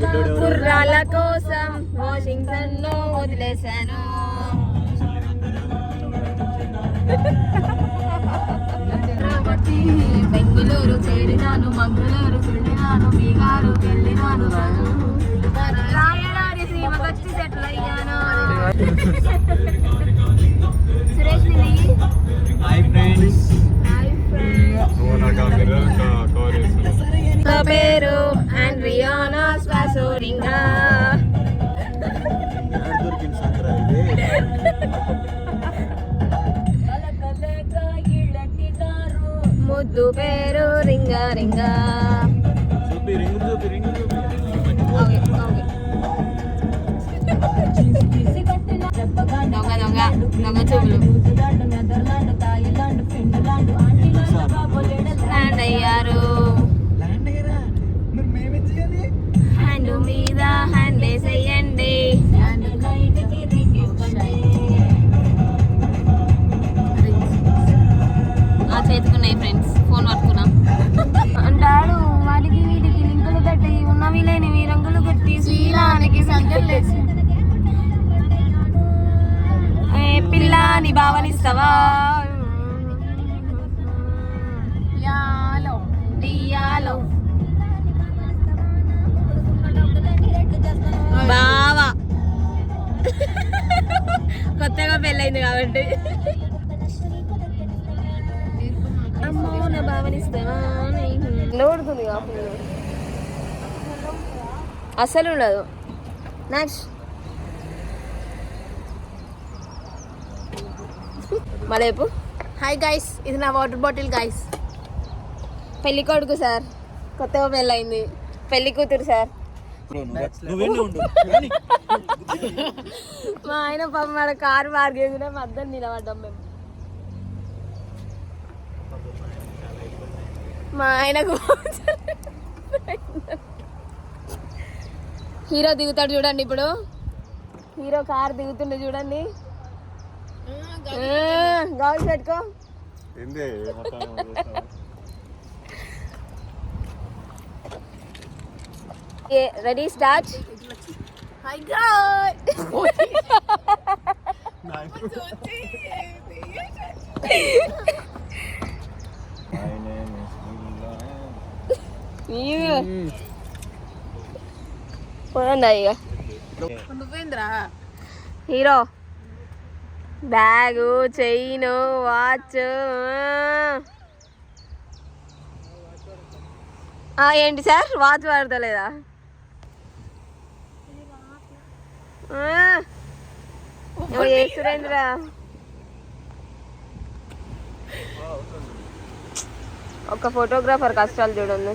కుర్రాల కోసం వాషింగ్టన్లో వదిలేశాను బెంగళూరు చేరినాను మంగళూరు వెళ్ళినాను బీహారు వెళ్ళినాను రాయడారి సీమకొచ్చి సెటిల్ అయ్యాను. సురేష్ హాయ్ ఫ్రెండ్స్ పేరు స్వాసోరింగా ముద్దు పేరు రింగా రింగా. చూపి రింగు చూపి రింగు చూపి. Okay okay. దొంగ దొంగ దొంగ చూపులు. ల్యాండ్ అయ్యారు హ్యాండ్ మీద హ్యాండ్ వేసేయండి. చేతుకున్నాయి ఫ్రెండ్స్ ఫోన్ పట్టుకున్నాం. అంటాడు వాడికి వీడికి లింకులు కట్టి ఉన్నవి లేనివి రంగులు కట్టి శ్రీరానికి సంకల్లేసి ఏ పిల్ల నీ భావనిస్తావా? యాలో డియాలో. బావా. కొత్తగా పెళ్ళైంది కాబట్టి. నిలబడుతుంది అసలు ఉండదు. నెక్స్ట్ మరేపు హాయ్ గైస్ ఇది నా వాటర్ బాటిల్ గైస్ పెళ్ళి కొడుకు సార్. కొత్తగా పెళ్ళైంది పెళ్ళి కూతురు సార్. మా ఆయన పాప మన కారు మార్గేసిన మధ్య నిలబడ్డాం మేము. మా ఆయనకు హీరో దిగుతాడు చూడండి ఇప్పుడు. హీరో కారు దిగుతుండే చూడండి. గాజు పెట్టుకో. ఏంది? రెడీ స్టార్ట్ గాయ్ పోదండి ఇక నువ్వేంద్రా హీరో బ్యాగు చైన్ వాచ్ ఏంటి సార్? వాచ్ వాడతలేదా? ఏ సురేంద్ర ఒక ఫోటోగ్రాఫర్ కష్టాలు చూడండి.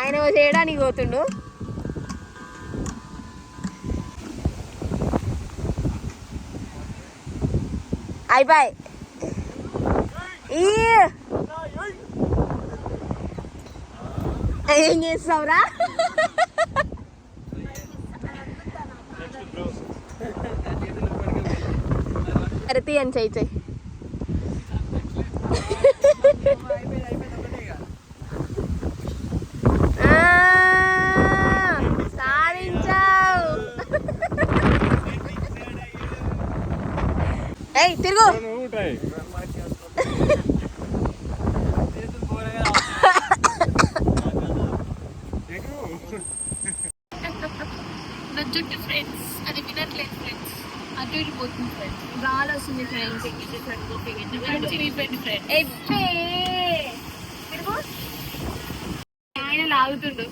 ఆయన చేయడానికి పోతుండు. అయిపోయి ఏం చేస్తావురా? సరే తీయండి చెయ్యి. తిరుగు నా జుట్టు ఫ్రెండ్స్ అది వినట్లేదు ఫ్రెండ్స్ అటు ఇటు పోతుంది ఫ్రెండ్స్ బాగా వస్తుంది ఫ్రెండ్స్ ఫ్రెండ్ ఫ్రెండ్ ఆయన లాగుతుండు.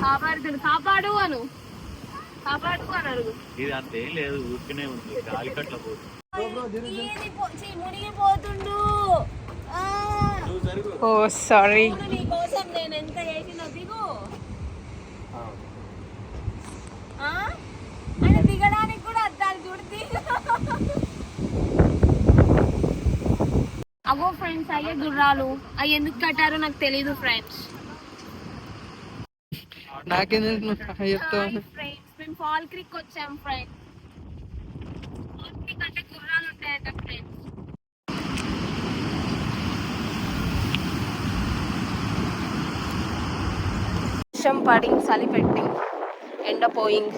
కాపాడుతుండు. కాపాడు అను. ఇది అంతే లేదు ఊరికనే ఉంది గాలి కట్ల పోతుంది మునిగిపోతుండు ఓ సారీ. చూడు నీ కోసం నేను ఎంత చేసినా దిగు. ఆ? ఆయన దిగడానికి కూడా అద్దాలు చూడు అవో ఫ్రెండ్స్ అయ్యే గుర్రాలు. అవి ఎందుకు కట్టారో నాకు తెలీదు ఫ్రెండ్స్. నాకెందుకు చెప్తావు? ఫాల్ క్రిక్ వచ్చాం ఫ్రెండ్స్ ఫాల్ క్రిక్ అంటే గుర్రాలు ఉంటాయట ఫ్రెండ్స్ వర్షం పడింగ్ చలి పెట్టింగ్ ఎండ పోయింగ్.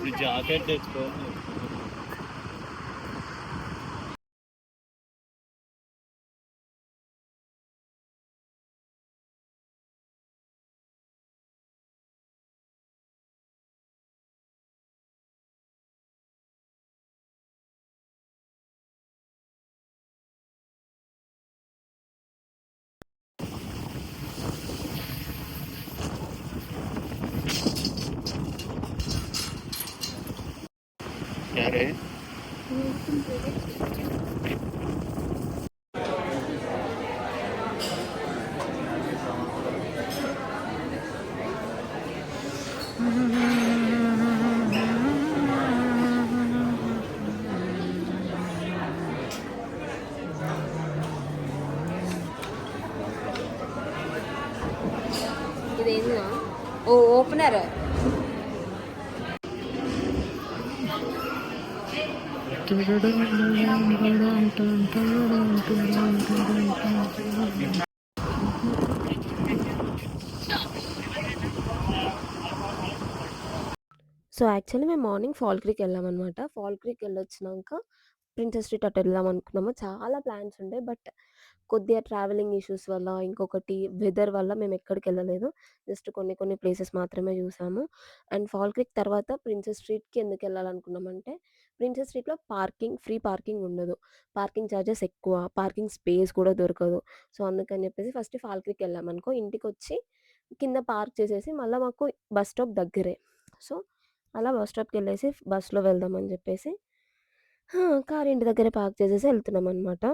ఇప్పుడు జాకెట్ జాకెట్ ആരെ ഇത് ഇന്നോ ഓ ഓപ്പണർ సో యాక్చువల్లీ మేము మార్నింగ్ ఫాల్ క్రీక్ వెళ్ళామన్నమాట ఫాల్ క్రీక్ వెళ్ళొచ్చినాక ప్రిన్సెస్ స్ట్రీట్ అటు వెళ్దాం అనుకున్నాము. చాలా ప్లాన్స్ ఉండే బట్ కొద్దిగా ట్రావెలింగ్ ఇష్యూస్ వల్ల ఇంకొకటి వెదర్ వల్ల మేము ఎక్కడికి వెళ్ళలేదు. జస్ట్ కొన్ని కొన్ని ప్లేసెస్ మాత్రమే చూసాము. అండ్ ఫాల్ క్రీక్ తర్వాత ప్రిన్సెస్ స్ట్రీట్కి ఎందుకు వెళ్ళాలనుకున్నామంటే ప్రిన్సెస్ స్ట్రీట్లో పార్కింగ్ ఫ్రీ పార్కింగ్ ఉండదు. పార్కింగ్ ఛార్జెస్ ఎక్కువ పార్కింగ్ స్పేస్ కూడా దొరకదు. సో అందుకని చెప్పేసి ఫస్ట్ ఫాల్క్రీకి వెళ్ళామనుకో ఇంటికి వచ్చి కింద పార్క్ చేసేసి మళ్ళీ మాకు బస్ స్టాప్ దగ్గరే. సో అలా బస్ స్టాప్కి వెళ్ళేసి బస్సులో వెళ్దామని చెప్పేసి కార్ ఇంటి దగ్గర పార్క్ చేసేసి వెళ్తున్నాం అనమాట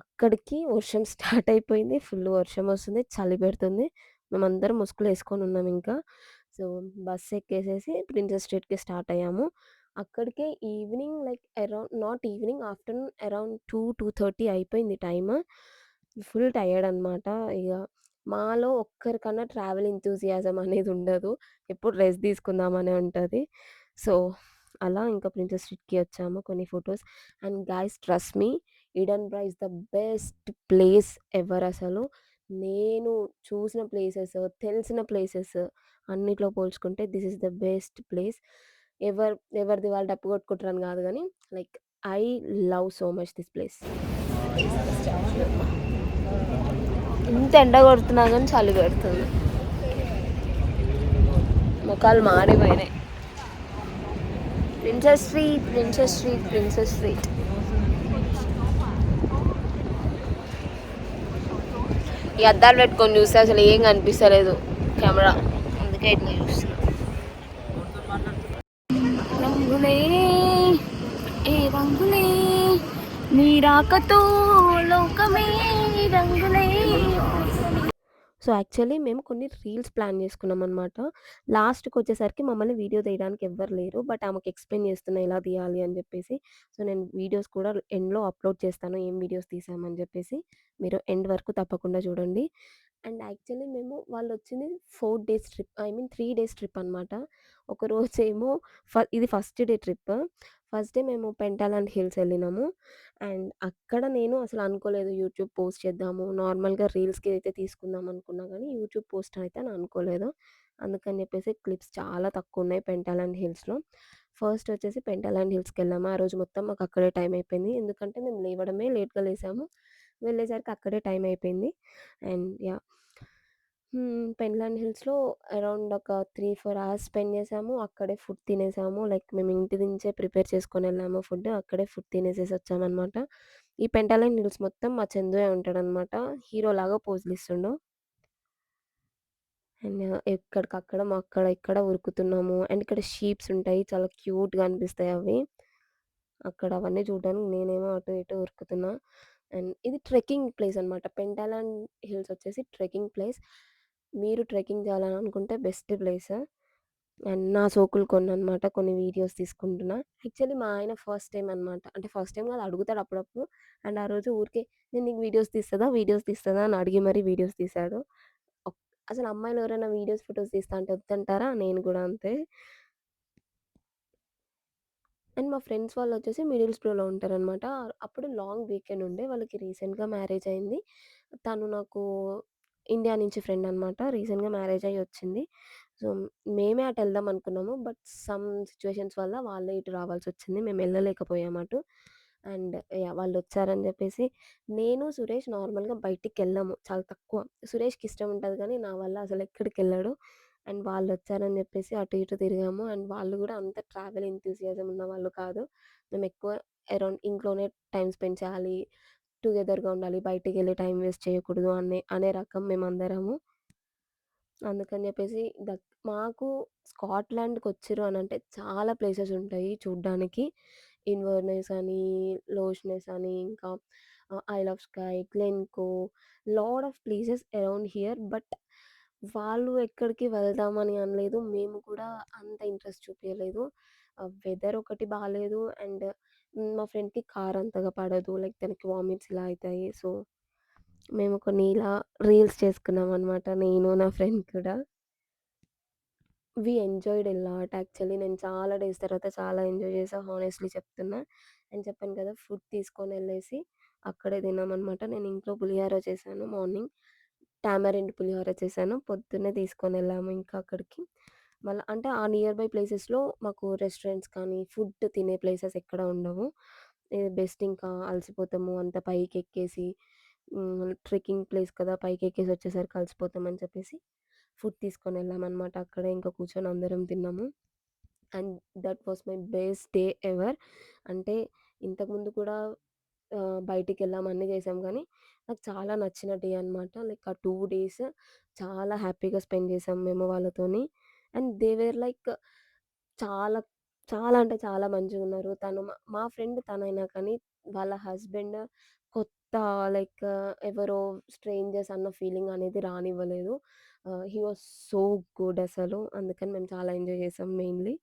అక్కడికి వర్షం స్టార్ట్ అయిపోయింది ఫుల్ వర్షం వస్తుంది చలి పెడుతుంది. మేమందరం ముసుగులు వేసుకొని ఉన్నాం ఇంకా. సో బస్ ఎక్కేసేసి ప్రిన్సెస్ స్ట్రీట్కి స్టార్ట్ అయ్యాము. అక్కడికే evening like around not evening afternoon around two two thirty అయిపోయింది టైమ్. ఫుల్ టయర్డ్ అనమాట ఇక మాలో ఒక్కరికన్నా ట్రావెల్ ఇంతూజియాజం అనేది ఉండదు. ఎప్పుడు రెస్ట్ తీసుకుందామనే ఉంటుంది. సో అలా ఇంకా ప్రిన్సెస్ స్ట్రీట్కి వచ్చాము కొన్ని photos. And guys trust me Edinburgh is the best place ever అసలు. నేను చూసిన ప్లేసెస్ తెలిసిన ప్లేసెస్ అన్నిట్లో పోల్చుకుంటే this is the best place. ఎవరు ఎవరిది వాళ్ళు డప్పు కొట్టుకుంటారని కాదు కానీ like I love so much this place. ఇంత ఎండ కొడుతున్నా కానీ చలి పెడుతుంది. ముఖాలు మారిపోయినాయి. Princes Street Princes Street Princes Street ఈ అద్దాలు పెట్టుకొని చూస్తే అసలు ఏం కనిపిస్తలేదు కెమెరా. అందుకే ఇట్లా చూస్తున్నా రంగులే ఏ రంగులే నీ రాకతో లోకమే రంగులే. సో యాక్చువల్లీ మేము కొన్ని రీల్స్ ప్లాన్ చేసుకున్నాం అనమాట లాస్ట్కి వచ్చేసరికి మమ్మల్ని వీడియో తీయడానికి ఎవ్వరు లేరు బట్ ఆమెకు ఎక్స్ప్లెయిన్ చేస్తున్నా ఎలా తీయాలి అని చెప్పేసి. సో నేను వీడియోస్ కూడా ఎండ్లో అప్లోడ్ చేస్తాను ఏం వీడియోస్ తీసామని చెప్పేసి. మీరు ఎండ్ వరకు తప్పకుండా చూడండి. అండ్ యాక్చువల్లీ మేము వాళ్ళు వచ్చింది four days trip I mean three days trip అనమాట. ఒకరోజేమో ఫ ఇది first day trip. First day మేము పెంటాలాండ్ హిల్స్ వెళ్ళినాము అండ్ అక్కడ నేను అసలు అనుకోలేదు యూట్యూబ్ పోస్ట్ చేద్దాము. నార్మల్‌గా రీల్స్‌కి అయితే తీసుకుందాం అనుకున్నా కానీ యూట్యూబ్ పోస్ట్ అయితే అని అనుకోలేదు. అందుకని చెప్పేసి క్లిప్స్ చాలా తక్కువ ఉన్నాయి పెంటాలాండ్ హిల్స్‌లో. ఫస్ట్ వచ్చేసి పెంటాలాండ్ హిల్స్‌కెళ్ళాము. ఆ రోజు మొత్తం మాకు అక్కడే టైం అయిపోయింది. ఎందుకంటే మేము లేవడమే లేట్‌గా లేసాము. వెళ్ళేసరికి అక్కడే టైం అయిపోయింది. అండ్ యా హ్మ్. హిల్స్‌లో అరౌండ్ ఒక 3, 4 అవర్స్ స్పెండ్ చేసాము. అక్కడే ఫుడ్ తినేసాము. లైక్ మేము ఇంటి నుంచే ప్రిపేర్ చేసుకొనెళ్ళాము ఫుడ్. అక్కడే ఫుడ్ తినేసేసి వచ్చామనమాట. ఈ పెంటాలైన్ హిల్స్ మొత్తం మా చందుయే ఉంటాడనమాట. హీరోలాగా పోజులిస్తుండు. అండ్ ఎక్కడికక్కడ అక్కడ ఇక్కడ ఉరుకుతున్నాము. అండ్ ఇక్కడ షీప్స్ ఉంటాయి. చాలా క్యూట్‌గా అనిపిస్తాయి అవి. అక్కడ అవన్నీ చూడడానికి నేనేమో అటు ఇటు ఉరుకుతున్నా. అండ్ ఇది ట్రెక్కింగ్ ప్లేస్ అనమాట. పెంటాలాండ్ హిల్స్ వచ్చేసి ట్రెక్కింగ్ ప్లేస్. మీరు ట్రెక్కింగ్ చేయాలని అనుకుంటే బెస్ట్ ప్లేస్. అండ్ నా సోకులు కొన్ననమాట. కొన్ని వీడియోస్ తీసుకుంటున్నా. యాక్చువల్లీ మా ఆయన ఫస్ట్ టైం అనమాట. అంటే ఫస్ట్ టైం కాదు అడుగుతాడు అప్పుడప్పుడు. అండ్ ఆ రోజు ఊరికే నేను నీకు వీడియోస్ తీస్తుందా వీడియోస్ తీస్తుందా అని అడిగి మరీ వీడియోస్ తీశాడు. అసలు అమ్మాయిలు ఎవరైనా వీడియోస్, ఫొటోస్ తీస్తా అంటే వద్దంటారా? నేను కూడా అంతే. అండ్ మా ఫ్రెండ్స్ వాళ్ళొచ్చేసి మిడిల్స్‌బ్రోలో ఉంటారనమాట. అప్పుడు లాంగ్ వీకెండ్ ఉండే. వాళ్ళకి రీసెంట్‌గా మ్యారేజ్ అయింది. తను నాకు ఇండియా నుంచి ఫ్రెండ్ అనమాట. రీసెంట్‌గా మ్యారేజ్ అయ్యి వచ్చింది. సో, మేమే అటు వెళ్దాం అనుకున్నాము. బట్ సమ్ సిచ్యువేషన్స్ వల్ల వాళ్ళే ఇటు రావాల్సి వచ్చింది మేము వెళ్ళలేకపోయాము అటు. అండ్ వాళ్ళు వచ్చారని చెప్పేసి నేను, సురేష్ నార్మల్‌గా బయటికి వెళ్ళాము చాలా తక్కువ. సురేష్‌కి ఇష్టం ఉంటుంది కానీ నా వల్ల అసలు ఎక్కడికెళ్ళడు. అండ్ వాళ్ళు వచ్చారని చెప్పేసి అటు ఇటు తిరిగాము. అండ్ వాళ్ళు కూడా అంత ట్రావెల్ ఇన్తియేస్ ఉన్న వాళ్ళు కాదు. మేము ఎక్కువ అరౌండ్ ఇంట్లోనే టైం స్పెండ్ చేయాలి. టుగెదర్‌గా ఉండాలి. బయటికి వెళ్ళి టైం వేస్ట్ చేయకూడదు అనే అనే రకం మేమందరము. అందుకని చెప్పేసి దక్ మాకు స్కాట్లాండ్కి వచ్చారు అని అంటే చాలా ప్లేసెస్ ఉంటాయి చూడ్డానికి. ఇన్వర్‌నెస్ అని, లోష్‌నెస్ అని, ఇంకా I of Skye, Glencoe lot of places around here. But వాళ్ళు ఎక్కడికి వెళ్దామని అనలేదు. మేము కూడా అంత ఇంట్రెస్ట్ చూపియలేదు. ఆహ్, వెదర్ ఒకటి బాలేదు. అండ్ హ్మ్, మా ఫ్రెండ్‌కి కార్ అంతగా పడదు. లైక్ తనకి వామిట్స్ ఇలా అయితాయి. సో, మేము కొన్ని ఇలా రీల్స్ చేసుకున్నామనమాట. నేను, నా ఫ్రెండ్ కూడా. We enjoyed a lot actually. నేను చాలా డేస్ తర్వాత చాలా ఎంజాయ్ చేశా హానెస్ట్‌లీ చెప్తున్నా. అండ్ చెప్పాను కదా! ఫుడ్ తీసుకొనెళ్ళేసి అక్కడే తిన్నామనమాట. నేను ఇంట్లో పులిహోర చేశాను మార్నింగ్. టామరిండ్ పులిహోర చేశాను. పొద్దున్నే తీసుకొని వెళ్ళాము ఇంకా అక్కడికి. మళ్ళీ అంటే ఆ నియర్ బై ప్లేసెస్‌లో మాకు రెస్టారెంట్స్ కానీ, ఫుడ్ తినే ప్లేసెస్ ఎక్కడ ఉండవు. బెస్ట్ ఇంకా అలసిపోతాము అంత పైకెక్కేసి ఎక్కేసి ట్రెక్కింగ్ ప్లేస్ కదా! పైకెక్కేసి వచ్చేసరికి అలసిపోతామని చెప్పేసి ఫుడ్ తీసుకొని వెళ్ళామన్నమాట అక్కడే ఇంకా కూర్చొని అందరం తిన్నాము. And that was my best day ever. అంటే ఇంతకుముందు కూడా ఆహ్, బయటికెళ్ళాం అన్నీ చేసాం గానీ, నాకు చాలా నచ్చిన డే అనమాట. లైక్ ఆ 2 డేస్ చాలా హ్యాపీగా స్పెండ్ చేసాం మేము వాళ్ళతోని. అండ్ దే వేర్ లైక్ చాలా, చాలా అంటే చాలా మంచిగున్నారు. తను మా మా ఫ్రెండ్ తనైనా కానీ, వాళ్ళ హస్బెండ్ కొత్త లైక్ ఎవరో స్ట్రేంజర్స్ అన్న ఫీలింగ్ అనేది రానివ్వలేదు. ఆహ్, హి వాస్ సో గుడ్ అసలు. అందుకని మేము చాలా ఎంజాయ్ చేసాం మెయిన్‌లీ.